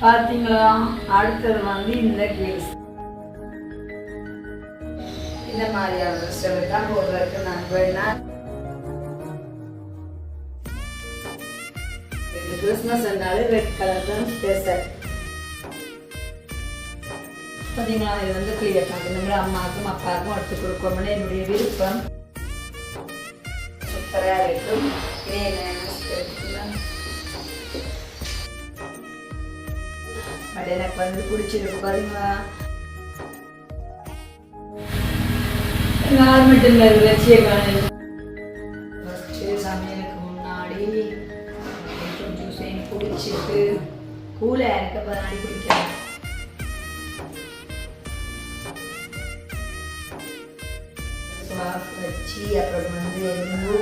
பார்த்தீங்களா அடுத்தது வந்து இந்த கேஸ் இந்த மாதிரியான ட்ரெஸ் தான் போடுறதுக்கு நான் வேணா கிறிஸ்மஸ் என்றாலே ரெட் கலர் தான் ஸ்பெஷல் பார்த்தீங்களா இது வந்து கிளியர் நம்ம அம்மாவுக்கும் அப்பாவுக்கும் எடுத்து கொடுக்கணும்னு என்னுடைய விருப்பம். சூப்பராக இருக்கும் இதே எனக்கு வந்து பிடிச்சிருக்கு பாருங்களா கார்மெண்ட்டில் வச்சிய ஃபஸ்ட்டு சமையலுக்கு முன்னாடி ஜூஸையும் குடிச்சிட்டு கூலை இருக்க குடிக்கிறேன். வச்சு அப்புறம் வந்து எலும்பு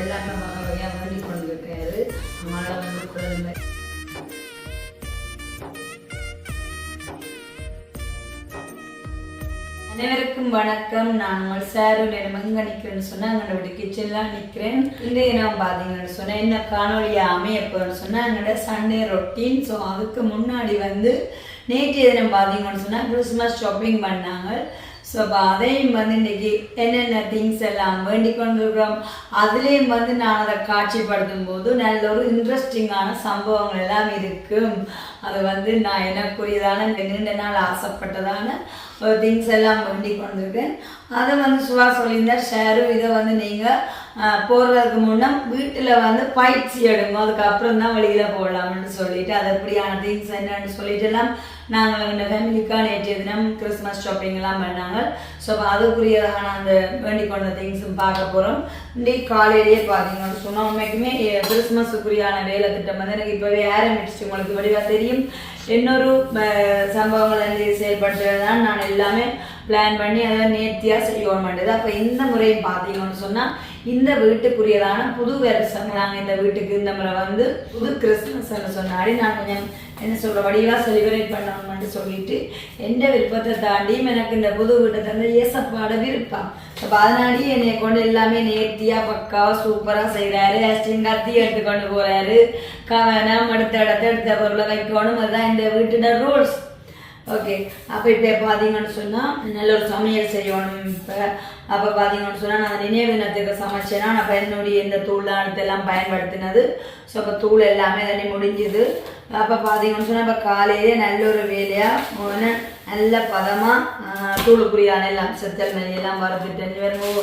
எல்லாமே வகை வகையாக கொண்டு இருக்காரு மழை வந்து குழந்தை அனைவருக்கும் வணக்கம். நான் உங்கள் சார் நேரம் எங்கே நிற்கிறேன்னு சொன்னால் எங்களோட கிச்சன்லாம் நிற்கிறேன் இன்றைய நான் பார்த்தீங்கன்னு சொன்னேன் என்ன காணொலியா அமையப்போன்னு சொன்னால் எங்களோட சண்டே ரொட்டீன் ஸோ அதுக்கு முன்னாடி வந்து நேற்று தினம் பார்த்தீங்கன்னு சொன்னால் கிறிஸ்மஸ் ஷாப்பிங் பண்ணாங்க. ஸோ அப்போ அதையும் வந்து இன்னைக்கு என்னென்ன திங்ஸ் எல்லாம் வேண்டிக் கொண்டிருக்கிறோம் அதுலேயும் வந்து நான் அதை காட்சிப்படுத்தும் போது நல்ல ஒரு இன்ட்ரெஸ்டிங்கான சம்பவங்கள் எல்லாம் இருக்கும் அது வந்து நான் எனக்குரியதான இந்த நீண்ட நாள் ஆசைப்பட்டதான ஒரு திங்ஸ் எல்லாம் வேண்டிக் கொண்டிருக்கேன் அதை வந்து சுவா சொல்லியிருந்தார் ஷேரும் இதை வந்து நீங்கள் போடுறதுக்கு முன்னே வீட்டில் வந்து பயிற்சி எடுங்க அதுக்கப்புறம் தான் வெளியில் போடலாம்னு சொல்லிட்டு அது எப்படியான திங்ஸ் என்னன்னு சொல்லிட்டு எல்லாம் நாங்கள் எங்கள் ஃபேமிலிக்காக நேற்றைய தினம் கிறிஸ்மஸ் ஷாப்பிங் எல்லாம் பண்ணாங்க. ஸோ அதுக்குரியதான அந்த வேண்டிக் கொண்ட திங்ஸும் பார்க்க போகிறோம் இன்னைக்கு காலையிலேயே பார்த்தீங்கன்னு சொன்னால் உண்மைக்குமே கிறிஸ்மஸுக்குரியான வேலை திட்டம் வந்து எனக்கு இப்போவே ஆரம்பிச்சிச்சு. உங்களுக்கு வடிவாக தெரியும். இன்னொரு சம்பவங்களை சம்பவங்கள் செயல்படுத்துறது தான் நான் எல்லாமே பிளான் பண்ணி அதை நேர்த்தியாக செய்வோம் மாட்டேது அப்போ இந்த முறையும் பார்த்தீங்கன்னு சொன்னால் இந்த வீட்டுக்குரியதான புது வருஷம் நாங்கள் இந்த வீட்டுக்கு இந்த முறை வந்து புது கிறிஸ்மஸ்ன்னு சொன்னாடி நான் கொஞ்சம் என்ன சொல்ற வடிவாக செலிப்ரேட் பண்ணணும்னு சொல்லிட்டு எந்த விருப்பத்தை தாண்டியும் எனக்கு இந்த புது வீட்டை தந்த ஏசப்பாட விருப்பம். அப்போ அதனாலேயே என்னை கொண்டு எல்லாமே நேர்த்தியாக பக்காவாக சூப்பராக செய்கிறாரு அஸ்டின் கத்தி எடுத்துக்கொண்டு போகிறாரு கவனம் அடுத்த இடத்த எடுத்த பொருளை வைக்கணும். அதுதான் இந்த வீட்டோட ரூல்ஸ் ஓகே அப்போ இப்போ பார்த்தீங்கன்னு சொன்னால் நல்ல ஒரு சமையல் செய்யணும். இப்போ அப்போ பார்த்தீங்கன்னு சொன்னால் நான் நினைவு தினத்துக்கு சமைச்சேன்னா நான் என்னுடைய இந்த தூள் பயன்படுத்தினது. ஸோ அப்போ தூள் எல்லாமே தண்ணி முடிஞ்சுது. அப்போ பார்த்தீங்கன்னு சொன்னால் இப்போ காலையிலே நல்ல ஒரு வேலையாக நல்ல பதமாக தூளுக்குரியான எல்லாம் செத்தல் மல்லி எல்லாம் வறுத்துட்டு வரும்போது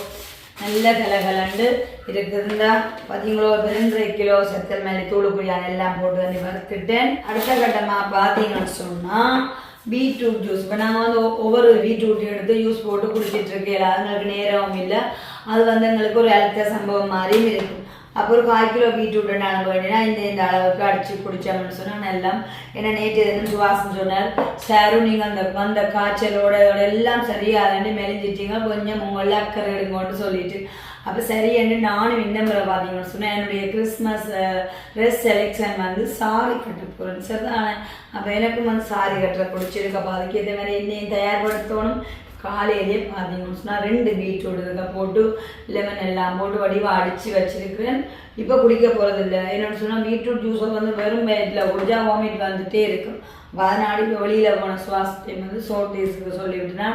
நல்ல கலகலண்டு இருக்குதுந்தா பார்த்தீங்களோ ரெண்டரை கிலோ செத்தல் மேலே தூளுக்குரியான எல்லாம் போட்டு தண்ணி வறுத்துட்டேன். அடுத்த கட்டமாக பார்த்தீங்கன்னு சொன்னால் பீட்ரூட் ஜூஸ் இப்போ நாங்கள் வந்து ஒ- ஒவ்வொரு பீட்ரூட் எடுத்து ஜூஸ் போட்டு குடிச்சிட்டு இருக்கேன் அதுங்களுக்கு நேரமும் இல்லை அது வந்து எங்களுக்கு ஒரு அழுத்த சம்பவம் மாதிரியும் இருக்கும் அப்போ ஒரு கால் கிலோ பீட்ரூட் நாங்கள் வேண்டினா இந்த இந்த அளவுக்கு அடிச்சு குடிச்சோம்னு சொன்னால் நல்லா ஏன்னா நேற்று எதுவும் சுவாசம் சொன்னார் சாரும் நீங்கள் அந்த வந்த காய்ச்சலோட இதோட எல்லாம் சரியாதாண்டி மெலிஞ்சிட்டீங்க கொஞ்சம் உங்களை அக்கறை எடுங்கன்னு சொல்லிட்டு அப்போ சரியன்னு நானும் இந்த பார்த்தீங்கன்னு சொன்னேன். என்னுடைய கிறிஸ்மஸ் ட்ரெஸ் செலெக்ஷன் வந்து சாரி கட்ட போகிறேன் சரிதானே? அப்போ எனக்கும் வந்து சாரி கட்டுற பிடிச்சிருக்கு. அப்போ அதுக்கு இதே மாதிரி என்னையும் தயார்படுத்தணும். காலையிலேயே பார்த்தீங்கன்னு சொன்னால் ரெண்டு பீட்ரூட் இருக்க போட்டு லெமன் எல்லாம் போட்டு வடிவாக அடித்து வச்சிருக்கிறேன். இப்போ குடிக்க போகிறது இல்லை என்னென்னு சொன்னால் பீட்ரூட் ஜூஸை வந்து வெறும் வயிற்றில் குடிச்சா வாமிட் வந்துகிட்டே இருக்கும். அப்ப இப்போ வெளியில் போன சுவாசத்தையும் வந்து சோட்டேஸுக்கு சொல்லிவிட்டுனா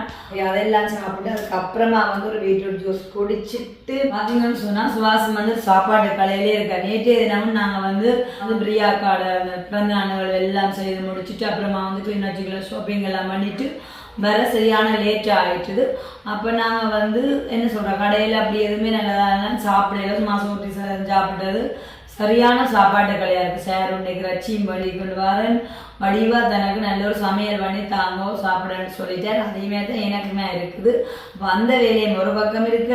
அதெல்லாம் சாப்பிட்டு அதுக்கப்புறமா வந்து ஒரு பீட்ரூட் ஜூஸ் குடிச்சிட்டு பார்த்தீங்கன்னு சொன்னால் சுவாசம் வந்து சாப்பாடு கலையிலே இருக்கா. நேற்றே தினமும் நாங்கள் வந்து வந்து பிரியாக்காட பிறந்த நாடுகள் எல்லாம் செய்து முடிச்சுட்டு அப்புறமா வந்து கிளிநொச்சிக்குள்ள ஷாப்பிங் எல்லாம் பண்ணிவிட்டு வர சரியான லேட் ஆயிட்டுது. அப்போ நாங்கள் வந்து என்ன சொல்கிறோம் கடையில் அப்படி எதுவுமே நல்லதாக சாப்பிடல. சும்மா சோட்டி சாப்பிட்டது. சரியான சாப்பாட்டு கடையாக இருக்குது சார் இன்னைக்கு ரச்சியும் வழி கொண்டு வரேன் வடிவாக தனக்கு நல்ல ஒரு சமையல் பண்ணி தாங்கோ சாப்பிடன்னு சொல்லிட்டார். அதையுமே தான் எனக்குமே இருக்குது. அப்போ அந்த வேலையும் ஒரு பக்கம் இருக்க.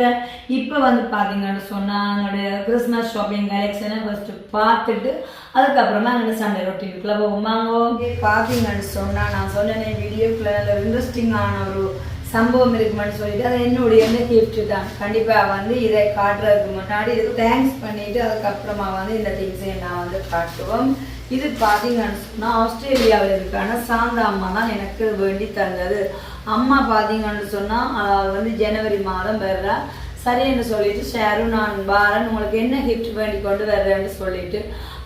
இப்போ வந்து பார்த்தீங்கன்னு சொன்னால் எங்களுடைய கிறிஸ்மஸ் ஷாப்பிங் கலெக்ஷனை ஃபஸ்ட்டு பார்த்துட்டு அதுக்கப்புறமா எங்களோட சண்டை ரொட்டினுக்குள்ளே போகுமாங்கோ பார்த்தீங்கன்னு சொன்னால் நான் சொன்னேன் வீடியோக்குள்ள இன்ட்ரெஸ்டிங்கான ஒரு சம்பவம் இருக்குமான்னு சொல்லிட்டு அது என்னுடைய கிஃப்ட்டு தான். கண்டிப்பாக வந்து இதை காட்டுறதுக்கு முன்னாடி இதுக்கு தேங்க்ஸ் பண்ணிவிட்டு அதுக்கப்புறமா வந்து இந்த திங்ஸையும் நான் வந்து காட்டுவோம். இது பார்த்தீங்கன்னு சொன்னால் ஆஸ்திரேலியாவில் இருக்கான சாந்தா அம்மா தான் எனக்கு வேண்டி தந்தது. அம்மா பார்த்தீங்கன்னு சொன்னால் வந்து ஜனவரி மாதம் வர்றா. சரின்னு சொல்லிட்டு ஷேரும் நான் பாரன் உங்களுக்கு என்ன கிஃப்ட் வேண்டி கொண்டு வர்றேன்னு சொல்லிட்டு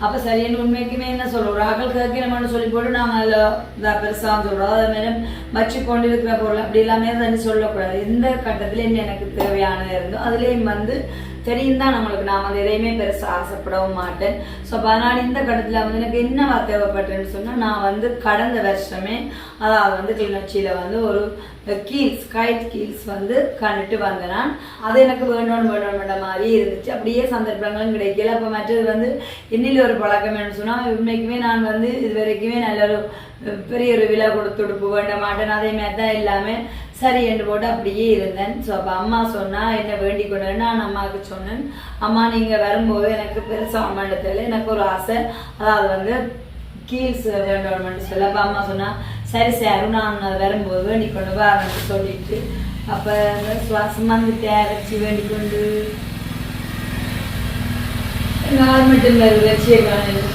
அப்போ சரியான உண்மைக்குமே என்ன சொல்கிறோம் ஒரு ஆக்கள் கேட்கணும்னு சொல்லி போட்டு நாங்கள் அதில் இதாக பெருசாக சொல்கிறோம் அதே மாதிரி வச்சு கொண்டு இருக்கிற பொருள் அப்படி எல்லாமே தண்ணி சொல்லக்கூடாது. எந்த கட்டத்தில் என்ன எனக்கு தேவையானது இருந்தோ அதுலேயும் வந்து தெரியும் தான் நம்மளுக்கு. நான் வந்து எதையுமே பெருசாக ஆசைப்படவும் மாட்டேன். ஸோ அப்போ அதனால் இந்த கட்டத்தில் வந்து எனக்கு என்னவா தேவைப்பட்டேன்னு சொன்னால் நான் வந்து கடந்த வருஷமே அதாவது வந்து கிளிநொச்சியில் வந்து ஒரு கீல்ஸ் கைட் கீல்ஸ் வந்து கண்டுட்டு வந்தேன் நான் அது எனக்கு வேண்டோன்னு வேணும் வேண்ட மாதிரி இருந்துச்சு. அப்படியே சந்தர்ப்பங்களும் கிடைக்கல. அப்போ மற்றது வந்து என்னில் ஒரு பழக்கம் என்ன சொன்னால் உண்மைக்குமே நான் வந்து இது வரைக்குமே நல்ல ஒரு பெரிய ஒரு விலை கொடுத்து உடுப்பு வேண்ட மாட்டேன். அதே மாதிரி தான் எல்லாமே சரி என்று போட்டு அப்படியே இருந்தேன். ஸோ அப்போ அம்மா சொன்னால் என்ன வேண்டிக் கொண்டேன் நான் அம்மாவுக்கு சொன்னேன். அம்மா நீங்கள் வரும்போது எனக்கு பெருசாக அம்மாண்டத்தில் எனக்கு ஒரு ஆசை. அதாவது வந்து கீல்ஸ் வேண்டோன்னு சொல்ல. அப்போ அம்மா சொன்னால் சரி சார் நான் வரும்போது வேண்டிக் கொண்டு வரேன்னு சொல்லிட்டு அப்போ சுவாசம் வந்துட்டு அரைச்சி வேண்டிக் கொண்டு நார்மட்டில் வச்சியே காணும்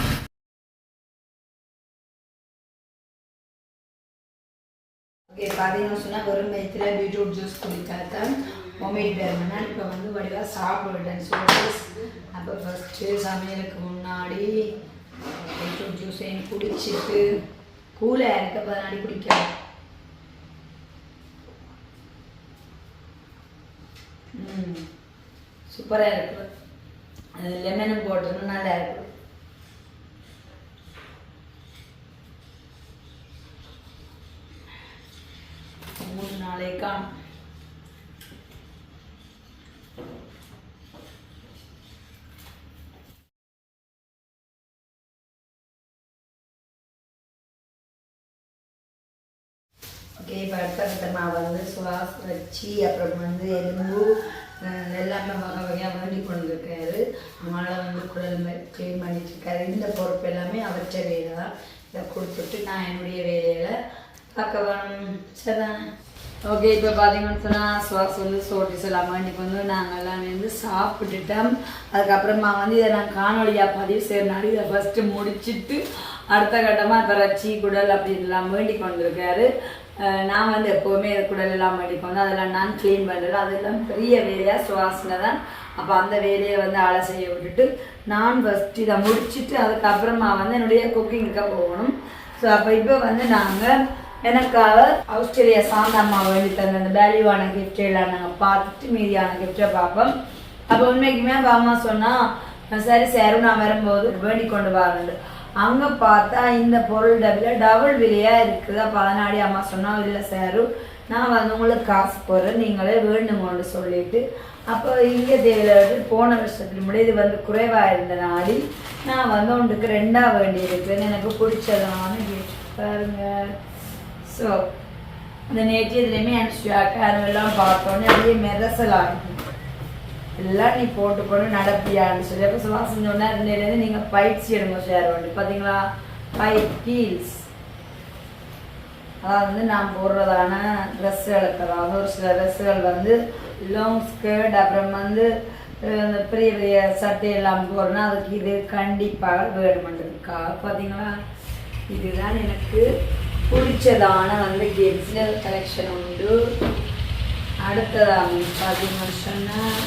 ஓகே பார்த்தீங்கன்னு சொன்னால் வெறும் வயிற்றுல பீட்ரூட் ஜூஸ் குடிக்காதான் மொமேட் வேணும்னா இப்போ வந்து வடிவாக சாப்பிடுவேன் சொல்லிட்டு அப்போ ஃபஸ்ட்டு சமையலுக்கு முன்னாடி பீட்ரூட் ஜூஸையும் குடிச்சிட்டு கூலாக இருக்க பதினாடி குடிக்கலாம் ம் சூப்பராக இருக்கு அது லெமனும் போட்டணும் நல்லா இருக்கும் மூணு நாளே காணும் ஓகே இப்போ அடுத்த வந்து சுவாஸ் வச்சு அப்புறம் வந்து எலும்பு எல்லாமே வகை வகையாக வேண்டி கொண்டிருக்காரு. அதனால் வந்து குடல் க்ளீன் பண்ணிட்டுருக்காரு இந்த பொறுப்பு எல்லாமே அவற்ற வேலை தான் இதை கொடுத்துட்டு நான் என்னுடைய வேலையில் பார்க்க வேணும் சரிதானே? ஓகே இப்போ பார்த்தீங்கன்னு சொன்னால் சுவாஸ் வந்து சோட்டிஸ் எல்லாம் இன்னைக்கு வந்து நாங்கள் எல்லாம் வந்து சாப்பிட்டுட்டோம். அதுக்கப்புறமா வந்து இதை நான் காணொலியாக பதிவு செய்யறனால இதை ஃபஸ்ட்டு முடிச்சிட்டு அடுத்த கட்டமாக இப்போ ரச்சி குடல் அப்படி எல்லாம் வேண்டி கொண்டிருக்காரு. நான் வந்து எப்போவுமே குடல் எல்லாம் வேண்டி அதெல்லாம் நான் க்ளீன் பண்ணுறது அதெல்லாம் பெரிய வேலையாக சுவாசனை தான். அப்போ அந்த வேலையை வந்து ஆளை செய்ய விட்டுட்டு நான் ஃபஸ்ட்டு இதை முடிச்சுட்டு அதுக்கப்புறமா வந்து என்னுடைய குக்கிங்க்கு போகணும். ஸோ அப்போ இப்போ வந்து நாங்கள் எனக்காக ஆஸ்திரேலியா சாந்தம்மா வேண்டி தந்த அந்த வேல்யூவான gift எல்லாம் நாங்கள் பார்த்துட்டு மீதியான கிஃப்டை பார்ப்போம். அப்போ உண்மைக்குமே அப்போ அம்மா சொன்னால் சரி சேரும் நான் வரும்போது வேண்டி கொண்டு வாங்க அங்கே பார்த்தா இந்த பொருள் டபுள் டபுள் விலையாக இருக்குது. அப்போ அதனாடி அம்மா சொன்னால் இல்லை சாரு நான் வந்து உங்களுக்கு காசு போடுறேன். நீங்களே வேண்டுமோன்னு சொல்லிட்டு அப்போ இங்கே தேவையில் போன வருஷத்துக்கு முன்னாடி இது வந்து குறைவாக இருந்த நாடி நான் வந்து உங்களுக்கு ரெண்டாக வேண்டி இருக்குன்னு எனக்கு பிடிச்சதான்னு கேட்டு பாருங்க. ஸோ இந்த நேற்று இதுலேயுமே அனுப்பிச்சாக்க எல்லாம் பார்த்தோன்னே அப்படியே மெதசல் ஆகிடும் எல்லாம் நீ போட்டு போட்டு நடப்பியான்னு சொல்லி. அப்போ சுவாசம் சொன்னால் இருந்தேலேருந்து நீங்கள் பயிற்சி எடுங்க ஷேர் பண்ணி பார்த்தீங்களா பைப் ஹீல்ஸ் அதாவது வந்து நான் போடுறதான ட்ரெஸ்ஸுகளுக்கு அதாவது ஒரு சில ட்ரெஸ்ஸுகள் வந்து லாங் ஸ்கர்ட் அப்புறம் வந்து அந்த இந்த பெரிய பெரிய சட்டை எல்லாம் போடுறேன்னா அதுக்கு இது கண்டிப்பாக வேணுமென்றதுக்கா. பார்த்தீங்களா இதுதான் எனக்கு பிடிச்சதான வந்து கேம்ஸில் கலெக்ஷன் உண்டு. அடுத்ததாக பார்த்தீங்கன்னு சொன்னால்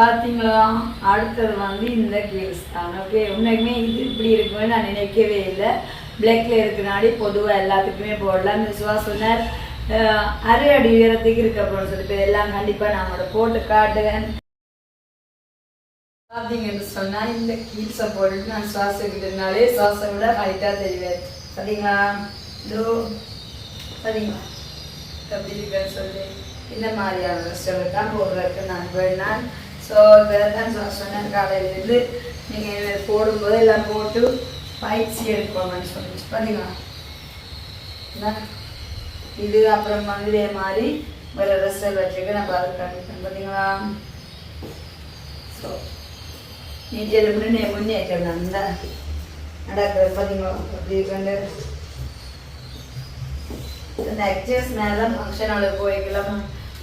பார்த்தீங்களா அடுத்தது வந்து இந்த கேர்ள்ஸ் தான் ஓகே உண்மைக்குமே இது இப்படி இருக்குன்னு நான் நினைக்கவே இல்லை. பிளாக்ல இருக்கனாடி பொதுவாக எல்லாத்துக்குமே போடலாம். விசுவா சொன்னார். அஹ், அரை அடி உயரத்துக்கு இருக்க போன்னு சொல்லிட்டு எல்லாம் கண்டிப்பாக நான் அவங்களோட போட்டு காட்டுவேன் பார்த்தீங்கன்னு சொன்னால் இந்த கீழ்ஸை போட்டுட்டு நான் சுவாசிக்கிட்டனாலே சுவாசம் விட ஹைட்டாக தெரிவேன் சரிங்களா இதோ சரிங்களா எப்படி இருக்குன்னு சொல்லி. இந்த மாதிரியான ட்ரெஸ்ஸுகள் தான் போடுறதுக்கு நான் வேணான் ஸோ இதை தான் நான் சொன்னேன் காலையிலேருந்து நீங்கள் போடும்போது எல்லாம் போட்டு பயிற்சி எடுக்கணும்னு சொல்லிச்சு. பார்த்தீங்களா என்ன? இது அப்புறம் வந்து மாதிரி வேறு ட்ரெஸ்ஸுகள் வச்சுக்க நம்ம அது கண்டிப்பேன் பார்த்தீங்களா ஸோ நீச்சல் முன்னே முன்னேற்றம் நான் நடக்கிறது பார்த்தீங்களா அப்படி கண்டு இந்த எக்ஸசைஸ் மேலே ஃபங்க்ஷன் ஆளு போய்க்கலாம்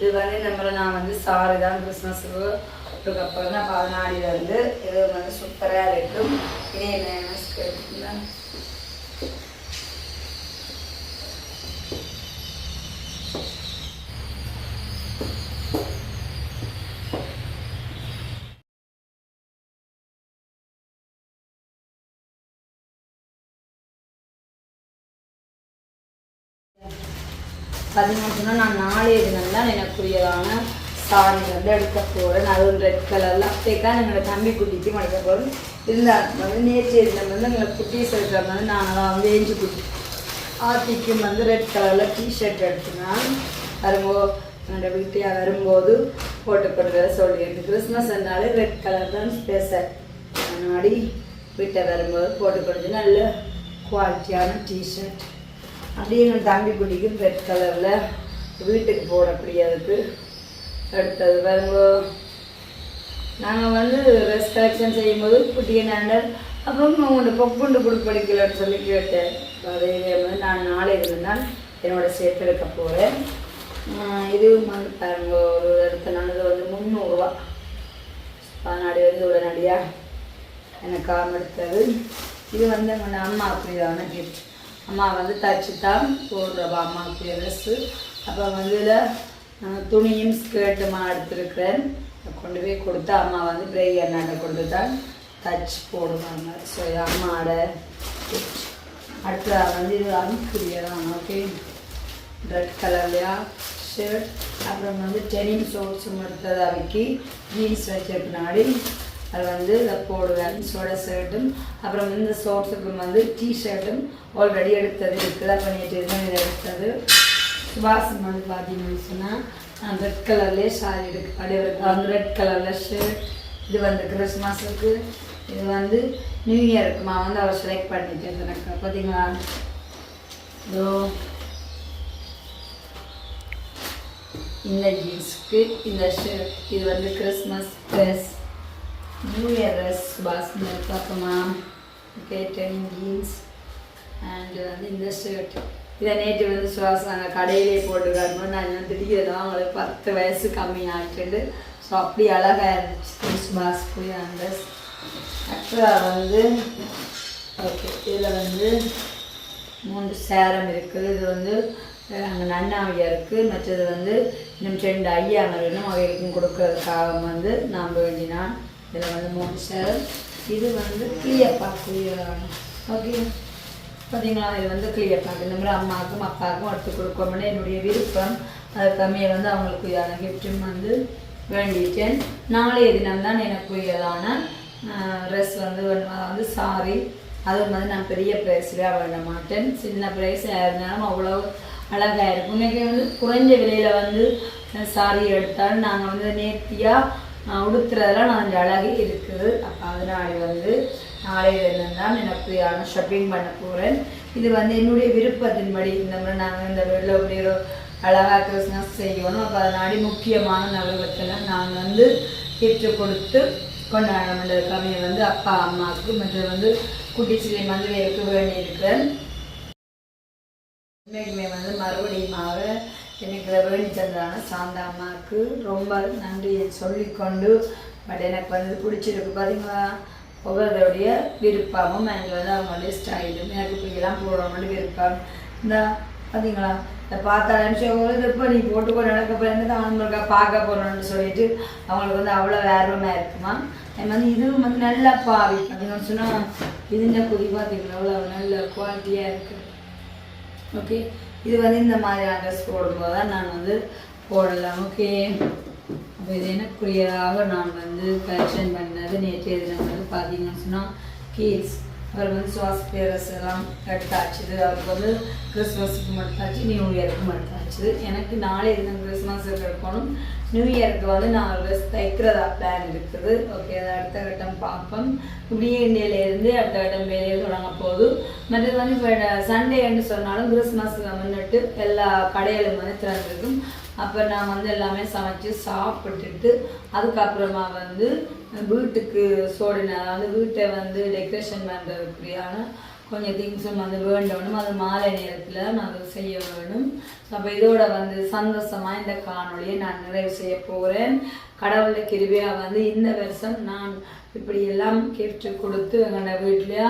இது வந்து நம்மள நான் வந்து சாரு தான் கிறிஸ்மஸுக்கு அதுக்கப்புறம் தான் பதினாடியில் வந்து இது வந்து சூப்பராக இருக்கும் இனி என்ன கேட்டுங்களா பார்த்தீங்கன்னா நான் நாளே தினம் தான் எனக்குரியதான சாரி வந்து எடுக்க போகிறேன் அதுவும் ரெட் கலரில் அப்படியே எங்களை தம்பி குட்டிக்கு மடிக்க போகிறேன் இருந்தால் வந்து நேற்றைய தினம் வந்து எங்களை குட்டி சொல்கிற வந்து நான் வந்து ஏஞ்சி குட்டி. ஆர்த்திக்கும் வந்து ரெட் கலரில் டிஷர்ட் எடுத்துனான். வரும்போது என்னோட வீட்டையாக வரும்போது போட்டு கொடுக்குற சொல்லியிருந்து கிறிஸ்மஸ் இருந்தாலே ரெட் கலர் தான் ஸ்பெஷல் முன்னாடி வீட்டை வரும்போது போட்டு கொடுத்து நல்ல குவாலிட்டியான டிஷர்ட் அப்படியே எங்கள் தம்பி குட்டிக்கும் ரெட் கலரில் வீட்டுக்கு போட அதுக்கு அடுத்தது பாருங்க. நாங்கள் வந்து ட்ரெஸ் கலெக்ஷன் செய்யும்போது குட்டியை நான் அப்புறம் உங்களோட பொக்குண்டு கொடுப்படிக்கலன்னு சொல்லி கேட்டேன். அதே மாதிரி நான் நாளை இருந்தால் என்னோடய சேர்த்து எடுக்க போகிறேன் இதுவும் வந்து பாருங்க ஒரு இடத்த நடந்தது வந்து முந்நூறுரூவா பதினாடி வந்து உடனடியாக எனக்கு காமெடுத்தது இது வந்து எங்கள் அம்மா அப்படிதான கிஃப்ட் அம்மா வந்து தச்சு தான் போடுறவா அம்மாவுக்கு ட்ரெஸ்ஸு. அப்போ வந்து இதில் துணியும் ஸ்கர்ட்டுமா எடுத்துருக்கிறேன். கொண்டு போய் கொடுத்தா அம்மா வந்து பிரேயர் நாட்டை கொடுத்து தான் தச்சு போடுவாங்க. ஸோ இது அம்மாவோட gift. அடுத்ததாக வந்து இது அமுக்குரியதான் ஓகே ரெட் கலர்லையா ஷர்ட் அப்புறம் வந்து டெனிம் ஷோர்ட்ஸும் எடுத்ததாக்கி ஜீன்ஸ் வச்ச பின்னாடி அது வந்து போடுவேன். சோட ஷர்ட்டும் அப்புறம் இந்த ஷோர்ட்ஸுக்கு வந்து டிஷர்ட்டும் ஆல்ரெடி எடுத்தது இருக்குது அப்போ நேற்று இதை எடுத்தது. சுபாஷம் வந்து பார்த்தீங்கன்னு சொன்னால் ரெட் கலர்லேயே சாரி எடுக்கு அப்படியே அந்த ரெட் கலரில் ஷர்ட் இது வந்து கிறிஸ்மஸுக்கு இது வந்து நியூ இயருக்குமா வந்து அவர் செலக்ட் பண்ணிட்டேன். எனக்கு பார்த்தீங்களா? இதோ இந்த ஜீன்ஸுக்கு இந்த ஷர்ட் இது வந்து Christmas dress new year dress basmati பார்ப்போமா ஓகே டென் ஜீன்ஸ் அண்ட் வந்து இந்த ஷர்ட் இதை நேற்று வந்து சுவாசாங்க கடையிலே போட்டு நான் வந்து திடீர்னு அவங்களுக்கு பத்து வயசு கம்மி ஆகிட்டு ஸோ அப்படி அழகாக இருந்துச்சு. சுபாஷ் போய் அந்த அக்ரா வந்து ஓகே இதில் வந்து மூன்று சேரம் இருக்குது இது வந்து அங்கே நன்னாவியா இருக்குது மற்றது வந்து இன்னும் ரெண்டு ஐயாங்க வேணும் அவைகளுக்கும் கொடுக்கறதுக்காக வந்து நாம் வேண்டினான். இதில் வந்து மூணு இது வந்து கிளியர் குளியலான ஓகே பார்த்தீங்களா? இது வந்து கிளியப்பாக்கு. இந்த மாதிரி அம்மாவுக்கும் அப்பாவுக்கும் எடுத்து கொடுக்கணும்னு என்னுடைய விருப்பம். அது கம்மியை வந்து அவங்களுக்குரியான கிஃப்ட்டும் வந்து வேண்டிட்டேன். நாளைய தினம் தான் இதான ட்ரெஸ் வந்து வந்து சாரி அது வந்து நான் பெரிய ப்ரைஸ்லேயே வேண்ட மாட்டேன். சின்ன ப்ரைஸ் இருந்தாலும் அவ்வளோ அழகாக இருக்கும். இன்றைக்கி வந்து குறைஞ்ச விலையில் வந்து சாரி எடுத்தாலும் நாங்கள் வந்து நேர்த்தியாக உடுத்துறதெல்லாம் நான் கொஞ்சம் அழகே இருக்குது அப்போ அதனால வந்து நாளையில தான் எனக்கு ஷாப்பிங் பண்ண போகிறேன் இது வந்து என்னுடைய விருப்பத்தின்படி இந்த மாதிரி நாங்கள் இந்த வெள்ள அப்படிங்கிற அழகாக கிறிஸ்மஸ் செய்யணும். அப்போ அதனாடி முக்கியமான நகரத்தில் நான் வந்து gift கொடுத்து கொண்டாடணும் கம்மியை வந்து அப்பா அம்மாவுக்கு மற்ற வந்து குட்டி சிலை மதுரைக்கு வேண்டியிருக்கிறேன். இன்னைக்குமே வந்து மறுபடியுமாக எனக்கு இதை வேண்டி சாந்தா அம்மாவுக்கு ரொம்ப நன்றியை சொல்லிக்கொண்டு பட் எனக்கு வந்து பிடிச்சிருக்கு பார்த்தீங்களா ஒவ்வொருத்தருடைய விருப்பமும் எனக்கு வந்து அவங்களுடைய ஸ்டைலும் எனக்கு இப்படிலாம் போடணும்னு விருப்பம். இந்த பார்த்தீங்களா இதை பார்த்தா நிமிஷம் இப்போ நீ போட்டுக்கோ நடக்க போகிறது அவங்களுக்காக பார்க்க போகிறோம்னு சொல்லிட்டு அவங்களுக்கு வந்து அவ்வளோ ஆர்வமாக இருக்குமா அது வந்து இதுவும் வந்து நல்லா பாவி. அப்படின்னு சொன்னால் இதுங்க குதி பார்த்தீங்களா அவ்வளோ நல்ல குவாலிட்டியாக இருக்குது ஓகே இது வந்து இந்த மாதிரியான ட்ரெஸ் போடும்போது தான் நான் வந்து போடலாம். ஓகே அப்போ இது எனக்குரியதாக நான் வந்து கலெக்ஷன் பண்ணது நேற்றைய தினம் வந்து பார்த்தீங்கன்னு சொன்னால் கீட்ஸ் அவர் வந்து சுவாச பேரரசு எல்லாம் எடுத்தாச்சுது அவருக்கு வந்து கிறிஸ்மஸுக்கு மட்டும் நியூ இயருக்கு மட்டும் ஆச்சு எனக்கு நாளே தினம் கிறிஸ்மஸுக்கு எடுக்கணும்? நியூ இயருக்கு வந்து நான் ட்ரெஸ் தைக்கிறதா பிளான் இருக்குது. ஓகே அதை அடுத்த கட்டம் பார்ப்போம். இப்படியே இந்தியிலேருந்து அடுத்த கட்டம் வேலையை தொடங்க போகுது. மற்றது வந்து இப்போ சண்டேன்னு சொன்னாலும் கிறிஸ்மஸுக்கு முன்னிட்டு எல்லா கடைகளும் வந்து திறந்துருக்கும். அப்போ நான் வந்து எல்லாமே சமைச்சு சாப்பிட்டுட்டு அதுக்கப்புறமா வந்து வீட்டுக்கு சோடின அதாவது வீட்டை வந்து டெக்கரேஷன் பண்ணுறதுக்குரியான கொஞ்சம் திங்ஸும் வந்து வேண்டணும். அது மாலை நேரத்தில் நான் செய்ய வேணும். அப்போ இதோட வந்து சந்தோஷமாக இந்த காணொளியை நான் நிறைவு செய்ய போகிறேன் கடவுளை கிருபியாக வந்து இந்த வருஷம் நான் இப்படி எல்லாம் கிஃப்ட் கொடுத்து எங்களோட வீட்லையா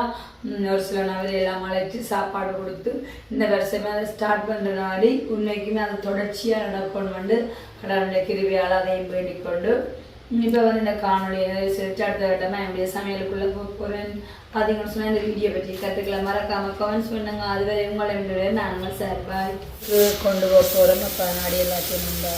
ஒரு சில நபரை எல்லாம் அழைச்சி சாப்பாடு கொடுத்து இந்த வருஷமே அதை ஸ்டார்ட் பண்ணுற நாடி உண்மைக்குமே அதை தொடர்ச்சியாக நடக்கணும் வந்து கடவுளுடைய கிருபியால் அதையும் வேண்டிக் கொண்டு இப்போ வந்து இந்த காணொலியை சிரிச்சு அடுத்த கட்டமாக என்னுடைய சமையலுக்குள்ளே போக போகிறேன் பார்த்தீங்கன்னு சொன்னால் இந்த வீடியோ பற்றி கற்றுக்கலாம் மறக்காமல் கமெண்ட்ஸ் பண்ணுங்க. அதுவரை உங்களை என்னுடைய நாங்கள் சார்பாக கொண்டு போக போகிறோம் அப்போ நாடி எல்லாத்தையும் நம்ம